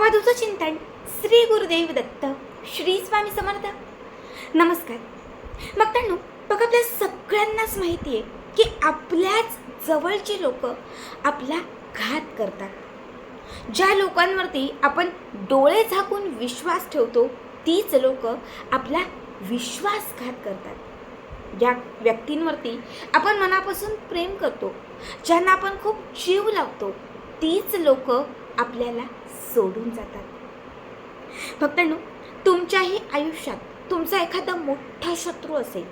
आवाजूचं चिंतन श्री गुरुदेव दत्त श्री स्वामी समर्थ. नमस्कार. त्यांनो बघ आपल्या सगळ्यांनाच माहिती आहे की आपल्याच जवळची लोक आपला घात करतात. ज्या लोकांवरती आपण डोळे झाकून विश्वास ठेवतो तीच लोक आपला विश्वासघात करतात. ज्या व्यक्तींवरती आपण मनापासून प्रेम करतो ज्यांना आपण खूप जीव लावतो तीच लोक आपल्याला सोडून जातात. फक्त तुमच्याही आयुष्यात तुमचा एखादा मोठा शत्रू असेल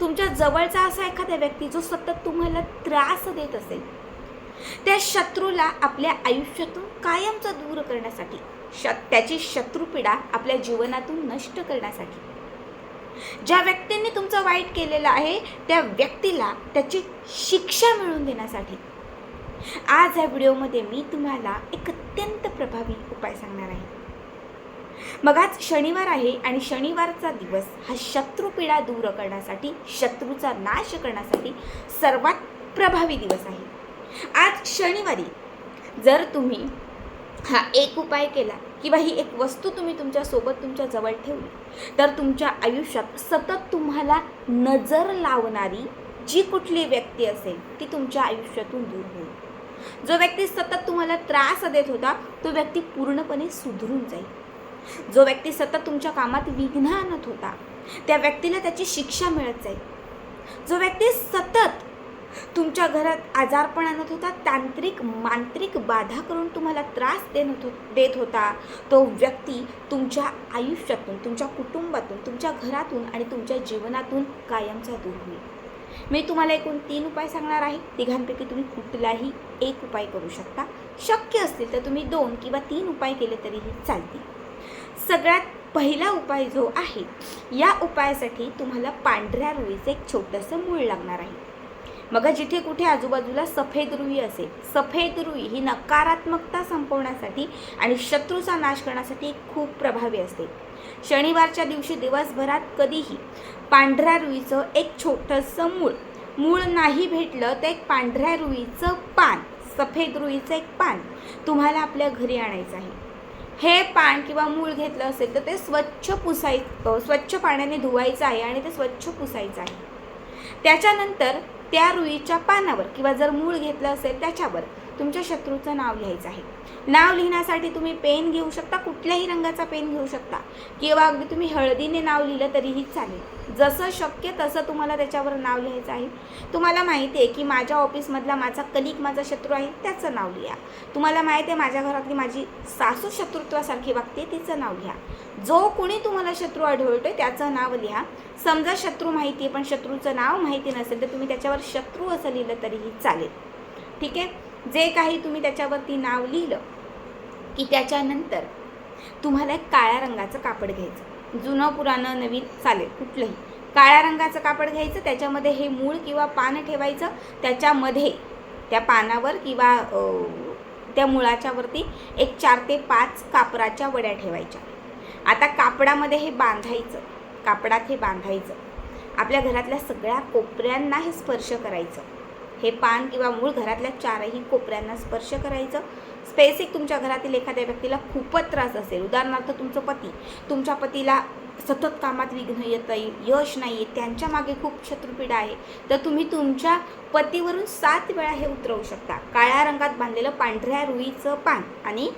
तुमच्या जवळचा असा एखादा व्यक्ती जो सतत तुम्हाला त्रास देत असेल त्या शत्रूला आपल्या आयुष्यातून कायमचा दूर करण्यासाठी श त्याची शत्रुपीडा आपल्या जीवनातून नष्ट करण्यासाठी ज्या व्यक्तींनी तुमचं वाईट केलेलं आहे त्या व्यक्तीला त्याची शिक्षा मिळवून देण्यासाठी आज या व्हिडिओमध्ये मी तुम्हाला एक अत्यंत प्रभावी उपाय सांगणार आहे. मग आज शनिवार आहे आणि शनिवारचा दिवस हा शत्रुपीडा दूर करण्यासाठी शत्रूचा नाश करण्यासाठी सर्वात प्रभावी दिवस आहे. आज शनिवारी जर तुम्ही हा एक उपाय केला किंवा ही एक वस्तू तुम्ही तुमच्यासोबत तुमच्या जवळ ठेवली तर तुमच्या आयुष्यात सतत तुम्हाला नजर लावणारी जी कुठली व्यक्ती असेल ती तुमच्या आयुष्यातून दूर होईल. जो व्यक्ती सतत तुम्हाला त्रास देत होता तो व्यक्ती पूर्णपणे सुधरून जाईल. जो व्यक्ती सतत तुमच्या कामात विघ्न आणत होता त्या व्यक्तीला त्याची शिक्षा मिळत जाईल. जो व्यक्ती सतत तुमच्या घरात आजारपण आणत होता तांत्रिक मांत्रिक बाधा करून तुम्हाला त्रास देत हो देत होता तो व्यक्ती तुमच्या आयुष्यातून तुमच्या कुटुंबातून तुमच्या घरातून आणि तुमच्या जीवनातून कायमचा दूर होईल. मी तुम्हाला एकूण तीन उपाय सांगणार आहे. तिघांपैकी तुम्ही कुठलाही एक उपाय करू शकता. शक्य असतील तर तुम्ही दोन किंवा तीन उपाय केले तरीही चालतील. सगळ्यात पहिला उपाय जो आहे या उपायासाठी तुम्हाला पांढऱ्या रुईचं एक छोटंसं मूळ लागणार आहे. मग जिथे कुठे आजूबाजूला सफेद रुई असेल सफेद रुई ही नकारात्मकता संपवण्यासाठी आणि शत्रूचा नाश करण्यासाठी खूप प्रभावी असते. शनिवारच्या दिवशी दिवसभरात कधीही पांढऱ्या रुईचं एक छोटंसं मूळ मूळ नाही भेटलं तर एक पांढऱ्या रुईचं पान सफेद रुईचं एक पान तुम्हाला आपल्या घरी आणायचं आहे. हे पान किंवा मूळ घेतलं असेल तर ते स्वच्छ पुसाय स्वच्छ पाण्याने धुवायचं आहे आणि ते स्वच्छ पुसायचं आहे. त्याच्यानंतर त्या रुईच्या पानावर किंवा जर मूळ घेतलं असेल त्याच्यावर तुमच्या शत्रूचं नाव लिहायचं आहे. नाव लिहिण्यासाठी तुम्ही पेन घेऊ शकता कुठल्याही रंगाचा पेन घेऊ शकता. किंवा अगदी तुम्ही हळदीने नाव लिहिलं तरीही चालेल. जसं शक्य तसं तुम्हाला त्याच्यावर नाव लिहायचं आहे. तुम्हाला माहिती आहे की माझ्या ऑफिसमधला माझा कलिक माझा शत्रू आहे त्याचं नाव लिहा. तुम्हाला माहिती आहे माझ्या घरातली माझी सासू शत्रुत्वासारखी वागते तिचं नाव लिहा. जो कोणी तुम्हाला शत्रू आढळतोय त्याचं नाव लिहा. समजा शत्रू माहिती आहे पण शत्रूचं नाव माहिती नसेल तर तुम्ही त्याच्यावर शत्रू असं लिहिलं तरीही चालेल. ठीक आहे? जे काही तुम्ही त्याच्यावरती नाव लिहिलं की त्याच्यानंतर तुम्हाला एक काळ्या रंगाचं कापड घ्यायचं. जुनं पुराणं नवीन चालेल कुठलंही. काळ्या रंगाचं कापड घ्यायचं त्याच्यामध्ये हे मूळ किंवा पान ठेवायचं त्याच्यामध्ये त्या पानावर किंवा त्या मुळाच्यावरती एक चार ते पाच कापराच्या वड्या ठेवायच्या. आता कापडामध्ये हे बांधायचं कापडात हे बांधायचं. आपल्या घरातल्या सगळ्या कोपऱ्यांना हे स्पर्श करायचं. हे पान किंवा मूळ घरातल्या चारही कोपऱ्यांना स्पर्श करायचं. स्पेसिक तुमच्या घरातील एखाद्या व्यक्तीला खूपच त्रास असेल. उदाहरणार्थ तुमचं पती. तुमच्या पतीला सतत कामात विघ्न येत आहे यश नाही आहे त्यांच्या मागे खूप शत्रुपीडा आहे. तर तुम्ही तुमच्या पतीवरून सात वेळा हे उतरवू शकता. काळ्या रंगात बांधलेलं पांढऱ्या रुईचं पान आणि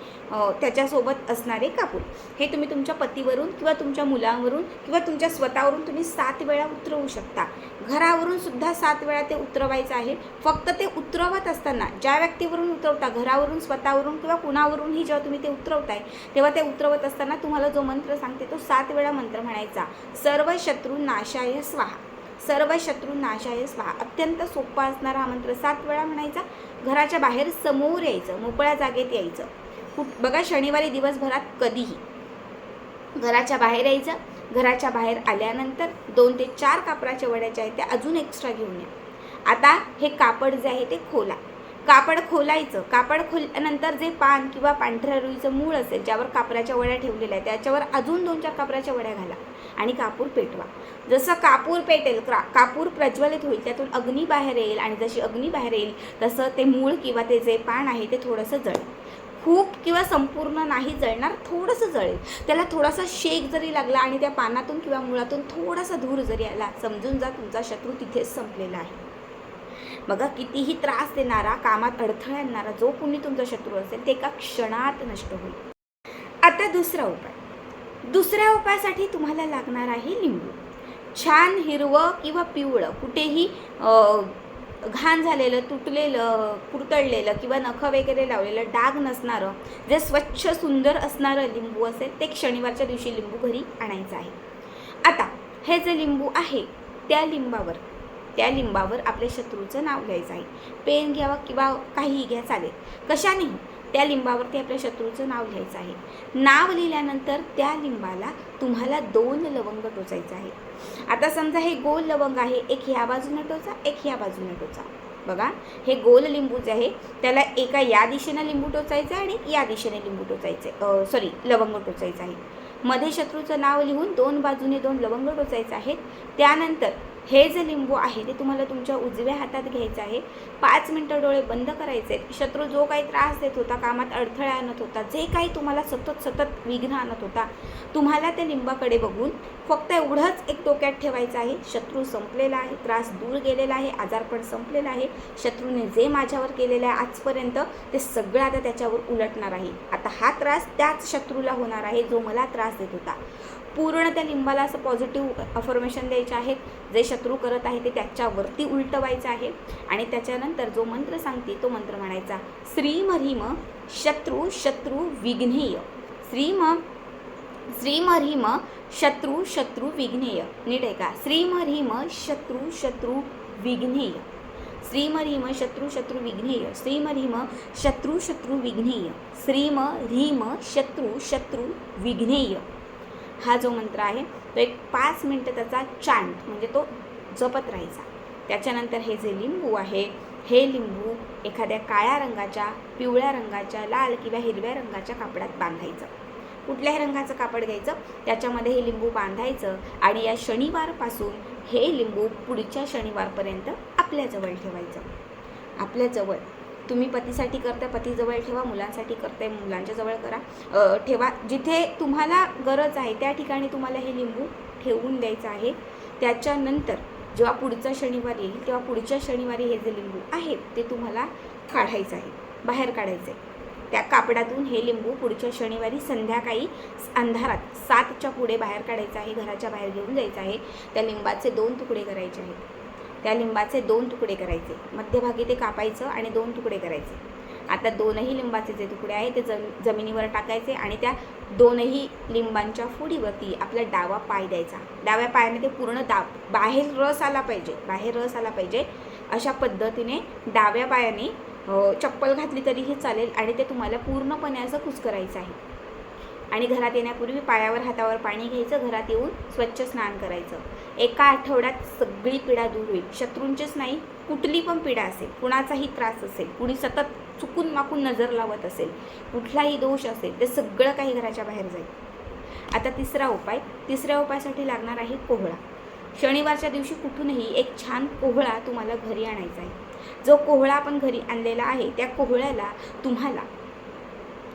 त्याच्यासोबत असणारे कापूर. हे तुम्ही तुमच्या पतीवरून किंवा तुमच्या मुलांवरून किंवा तुमच्या स्वतःवरून तुम्ही सात वेळा उतरवू शकता. घरावरून सुद्धा सात वेळा ते उतरवायचं आहे. फक्त ते उतरवत असताना ज्या व्यक्तीवरून उतरवता घरावरून स्वतःवरून किंवा कुणावरूनही जेव्हा तुम्ही ते उतरवताय तेव्हा ते उतरवत असताना तुम्हाला जो मंत्र सांगते तो सात वेळा मंत्र म्हणायचा सर्व शत्रू नाशाय स्वाहा सर्व शत्रू नाशाय स्वाहा. अत्यंत सोपा असणारा हा मंत्र सात वेळा म्हणायचा. घराच्या बाहेर समोर यायचं मोकळ्या जागेत यायचं. कुठ बघा शनिवारी दिवसभरात कधीही. घराच्या बाहेर यायचं घराच्या बाहेर आल्यानंतर दोन ते चार कापडाच्या वड्या ज्या आहेत त्या अजून एक्स्ट्रा घेऊन या. आता हे कापड जे आहे ते खोला. कापड खोलायचं. कापड खोलल्यानंतर जे पान किंवा पांढऱ्या रुईचं मूळ असेल ज्यावर कापराच्या वड्या ठेवलेल्या आहेत त्याच्यावर अजून दोन चार कापराच्या वड्या घाला आणि कापूर पेटवा. जसं कापूर पेटेल क्रा कापूर प्रज्वलित होईल त्यातून अग्नी बाहेर येईल आणि जशी अग्नी बाहेर येईल तसं ते मूळ किंवा ते जे पान आहे ते थोडंसं जळेल. खूप किंवा संपूर्ण नाही जळणार थोडंसं जळेल. त्याला थोडासा शेक जरी लागला आणि त्या पानातून किंवा मुळातून थोडासा धूर जरी आला समजून जा तुमचा शत्रू तिथेच संपलेला आहे. बघा कितीही त्रास देणारा कामात अडथळा आणणारा जो कुणी तुमचा शत्रू असेल ते एका क्षणात नष्ट होईल. आता दुसरा उपाय. दुसऱ्या उपायासाठी तुम्हाला लागणार आहे लिंबू. छान हिरवं किंवा पिवळं कुठेही घाण झालेलं तुटलेलं कुरतडलेलं किंवा नखं वगैरे लावलेलं डाग नसणारं जे स्वच्छ सुंदर असणारं लिंबू असेल ते शनिवारच्या दिवशी लिंबू घरी आणायचं आहे. आता हे जे लिंबू आहे त्या लिंबावर त्या लिंबावर आपल्या शत्रूचं नाव लिहायचं आहे. पेन घ्यावा किंवा काहीही घ्या चालेल. कशानेही त्या लिंबावरती आपल्या शत्रूचं नाव लिहायचं आहे. नाव लिहिल्यानंतर त्या लिंबाला तुम्हाला दोन लवंग टोचायचं आहे आता समजा हे गोल लवंग आहे एक ह्या बाजूने टोचा एक ह्या बाजूने टोचा. बघा हे गोल लिंबू जे आहे त्याला एका या दिशेने लिंबू टोचायचं आहे आणि या दिशेने लिंबू टोचायचं सॉरी लवंग टोचायचं आहे. मध्ये शत्रूचं नाव लिहून दोन बाजूने दोन लवंग टोचायचं आहेत. त्यानंतर हे जे लिंबू आहे ते तुम्हाला तुमच्या उजव्या हातात घ्यायचं आहे. पाच मिनटं डोळे बंद करायचे. आहेत शत्रू जो काही त्रास देत होता कामात अडथळा आणत होता जे काही तुम्हाला सतत सतत विघ्न आणत होता तुम्हाला त्या लिंबाकडे बघून फक्त एवढंच एक डोक्यात ठेवायचं आहे. शत्रू संपलेला आहे त्रास दूर गेलेला आहे आजारपण संपलेला आहे. शत्रूने जे माझ्यावर केलेलं आहे आजपर्यंत ते सगळं आता त्याच्यावर उलटणार आहे. आता हा त्रास त्याच शत्रूला होणार आहे जो मला त्रास देत होता. पूर्ण त्या लिंबाला असं पॉझिटिव्ह अफर्मेशन द्यायचे आहेत. जे शत्रू करत आहे ते त्याच्यावरती उलटवायचं आहे. आणि त्याच्यानंतर जो मंत्र सांगते तो मंत्र म्हणायचा श्रीम शत्रू शत्रू विघ्नेय. श्रीम श्रीम शत्रू शत्रू विघ्नेय. नीट आहे का? श्रीम शत्रू शत्रू विघ्नेय. श्रीमरीम शत्रू शत्रू विघ्नेय. श्रीम शत्रू शत्रू विघ्नेय. श्रीम ह्रीम शत्रू शत्रू विघ्नेय. हा जो मंत्र आहे तो एक पाच मिनटं त्याचा चांट म्हणजे तो जपत राहायचा. त्याच्यानंतर हे जे लिंबू आहे हे लिंबू एखाद्या काळ्या रंगाच्या पिवळ्या रंगाच्या लाल किंवा हिरव्या रंगाच्या कापडात बांधायचं. कुठल्याही रंगाचं कापड घ्यायचं? त्याच्यामध्ये हे लिंबू बांधायचं आणि या शनिवारपासून हे लिंबू पुढच्या शनिवारपर्यंत आपल्याजवळ ठेवायचं. आपल्याजवळ तुम्ही पतीसाठी करताय पतीजवळ ठेवा मुलांसाठी करताय मुलांच्या जवळ करा. ठेवा. जिथे तुम्हाला गरज आहे त्या ठिकाणी तुम्हाला हे लिंबू ठेवून द्यायचं आहे. त्याच्यानंतर जेव्हा पुढचा शनिवार येईल तेव्हा पुढच्या शनिवारी हे जे लिंबू आहे ते तुम्हाला काढायचं आहे. बाहेर काढायचं आहे त्या कापडातून हे लिंबू पुढच्या शनिवारी संध्याकाळी अंधारात सातच्या पुढे बाहेर काढायचं आहे घराच्या बाहेर घेऊन जायचं आहे. त्या लिंबाचे दोन तुकडे करायचे आहेत. त्या लिंबाचे दोन तुकडे करायचे. मध्यभागी ते कापायचं आणि दोन तुकडे करायचे. आता दोनही लिंबाचे जे तुकडे आहे ते जम जमिनीवर टाकायचे आणि त्या दोनही लिंबांच्या फुडीवरती आपला डावा पाय द्यायचा. डाव्या पायाने ते पूर्ण दाब बाहेर रस आला पाहिजे. बाहेर रस आला पाहिजे. अशा पद्धतीने डाव्या पायाने चप्पल घातली तरीही चालेल आणि ते तुम्हाला पूर्णपणे असं कुस्करायचं आहे. आणि घरात येण्यापूर्वी पायावर हातावर पाणी घ्यायचं घरात येऊन स्वच्छ स्नान करायचं. एका आठवड्यात सगळी पीडा दूर होईल. शत्रूंचीच नाही कुठली पण पीडा असेल कुणाचाही त्रास असेल कुणी सतत चुकून माकून नजर लावत असेल कुठलाही दोष असेल ते सगळं काही घराच्या बाहेर जाईल. आता तिसरा उपाय तिसऱ्या उपायासाठी लागणार आहे कोहळा. शनिवारच्या दिवशी कुठूनही एक छान कोहळा तुम्हाला घरी आणायचा आहे. जो कोहळा आपण घरी आणलेला आहे त्या कोहळ्याला तुम्हाला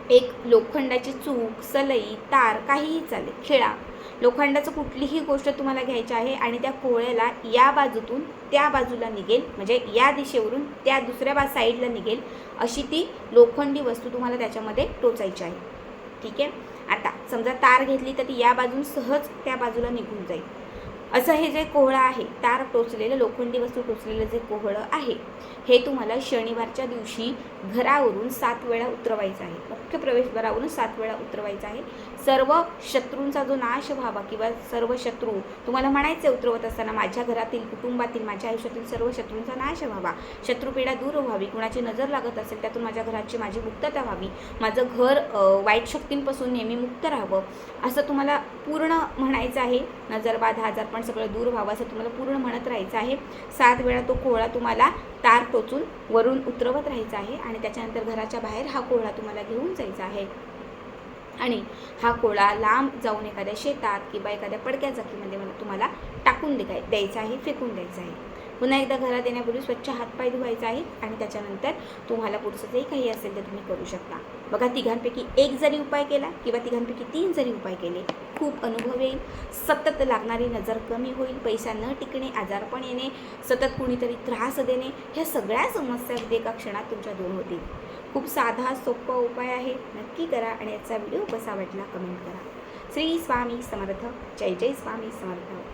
एक लोखंडाची चूक सलई तार काहीही चालेल. खिळा. लोखंडाचं कुठलीही गोष्ट तुम्हाला घ्यायची आहे आणि त्या कोळ्याला या बाजूतून त्या बाजूला निघेल म्हणजे या दिशेवरून त्या दुसऱ्या बा साईडला निघेल अशी ती लोखंडी वस्तू तुम्हाला त्याच्यामध्ये टोचायची आहे. ठीक आहे? आता समजा तार घेतली तर ती या बाजून सहज त्या बाजूला निघून जाईल. असं हे जे कोहळं आहे तार टोचलेलं लोखंडी वस्तू टोचलेलं जे कोहळं आहे हे तुम्हाला शनिवारच्या दिवशी घरावरून सात वेळा उतरवायचं आहे. मुख्य प्रवेशद्वारावरून सात वेळा उतरवायचं आहे. सर्व शत्रूंचा जो नाश व्हावा किंवा सर्व शत्रू तुम्हाला म्हणायचे उतरवत असताना माझ्या घरातील कुटुंबातील माझ्या आयुष्यातील सर्व शत्रूंचा नाश व्हावा. शत्रुपीडा दूर व्हावी कुणाची नजर लागत असेल त्यातून माझ्या घराची माझी मुक्तता व्हावी. माझं घर वाईट शक्तींपासून नेहमी मुक्त राहावं असं तुम्हाला पूर्ण म्हणायचं आहे. नजरवाद आजार पण सगळं दूर व्हावं असं तुम्हाला पूर्ण म्हणत राहायचं आहे. सात वेळा तो कोहळा तुम्हाला तार टोचून वरून उतरवत राहायचा आहे आणि त्याच्यानंतर घराच्या बाहेर हा कोहळा तुम्हाला घेऊन जायचा आहे. आणि हा कोळा लांब जाऊन एखाद्या शेतात किंवा एखाद्या पडक्या जखीमध्ये मला तुम्हाला टाकून दे द्यायचा आहे फेकून द्यायचा आहे. पुन्हा एकदा घरात येण्यापूर्वी स्वच्छ हातपाय धुवायचा आहे आणि त्याच्यानंतर तुम्हाला पुढचं जे काही असेल ते तुम्ही करू शकता. बघा तिघांपैकी एक जरी उपाय केला किंवा तिघांपैकी तीन जरी उपाय केले खूप अनुभव येईल. सतत लागणारी नजर कमी होईल. पैसा न टिकणे आजारपण येणे सतत कुणीतरी त्रास देणे ह्या सगळ्या समस्या एका क्षणात तुमच्या दूर होतील. खूप साधा सोपा उपाय आहे. नक्की करा आणि याचा व्हिडिओ कसा वाटला कमेंट करा. श्री स्वामी समर्थ. जय जय स्वामी समर्थ.